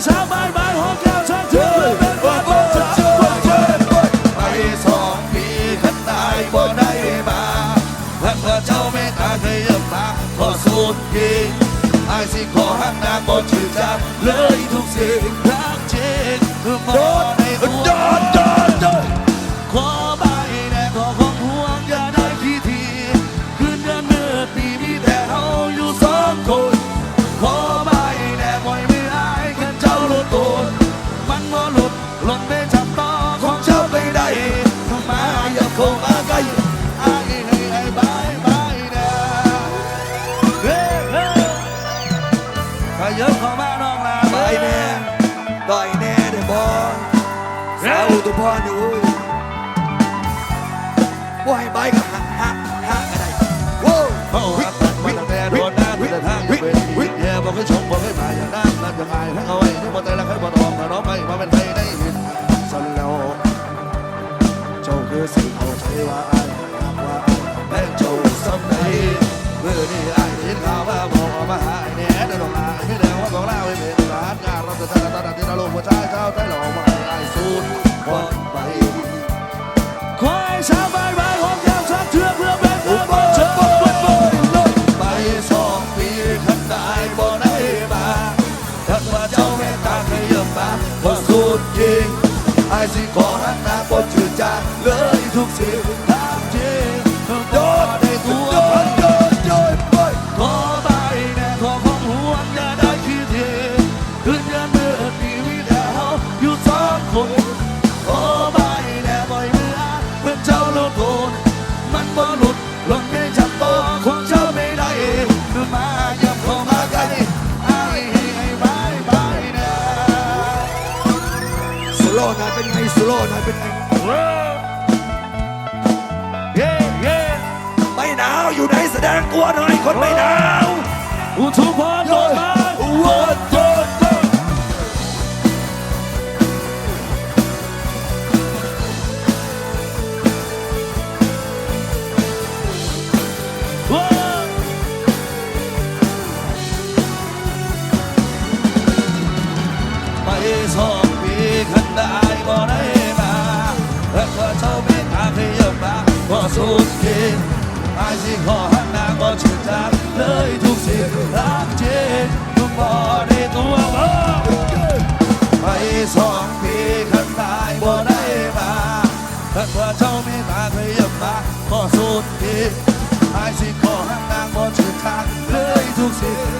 ควายสาวบ้านบ้านหัวแก้วช่างเชื่อเป็นบ้านบ้านเชื่อไปสองปีขันตายบ่ได้มาพักว่าเจ้าเมตตาเคยเยี่ยมมาขอสูตรยิงไอ้สิขอหักนางบ่ชื่อจักเลยทุกสิ่งรักจริงคือมด ต่อยแน่เด้อบอสาวอุตุพรอยู่ว่าให้ใบกับหักหักหักอะไรโว้ เจ้าแม่ตาเคยเยี่ยมาพอสุดยิงไอ้สิขอหักน้าบ่ชื่อจางเลยทุกสิ่งทางจริงโดนได้ตัวโดนโดนโดนไปขอใบแน่ขอของหวงอย่าได้คิดเห็นคืนเดือนเมื่อปีวิดาเฮาอยู่สองคนขอใบแน่บ่อยเมื่อเพื่อเจ้าโลดโผนมันบ่หลุดหล่นไม่จับตัวของเจ้าไม่ได้คือมา ลว์หน่อยเป็นไงสโลว์หน่อยเป็นไงเย้เย้ไม่หนาวอยู่ไหนแสดงตัวหน่อยคนไม่หนาวอุทุพรโดนมาวันโดนโดนว้าไปสอง ยมมาสุดกินไอ้สิขอหักนางก็ชื่นใจเลยทุกสิ่งรักจริงทุกบ่ได้ตัวบ่ไปสองปีขันได้บ่ได้มาแล้วก็เจ้าไม่ตาเคยยี่ยมาก็สุดกินไอ้สิขอหักนางก็ชื่นใจเลยทุกสิ่ง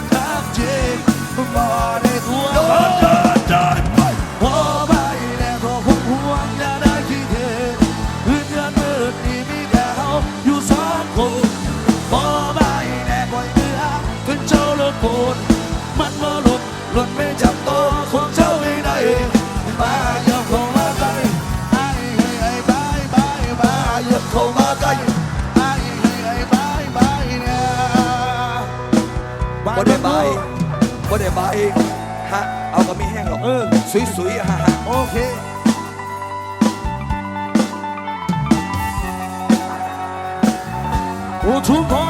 จับตัวของเจ้าไม่ได้มาอย่าเข้ามาใกล้ไอ้ให้ไอ้บายบายมาอย่าเข้ามาใกล้ไอ้ให้ไอ้บายบายเนี่ยบ่ได้ใบบ่ได้ใบฮะเอาก็ไม่แห้งหรอกเออสวยๆฮะฮะโอเคอุทุมพร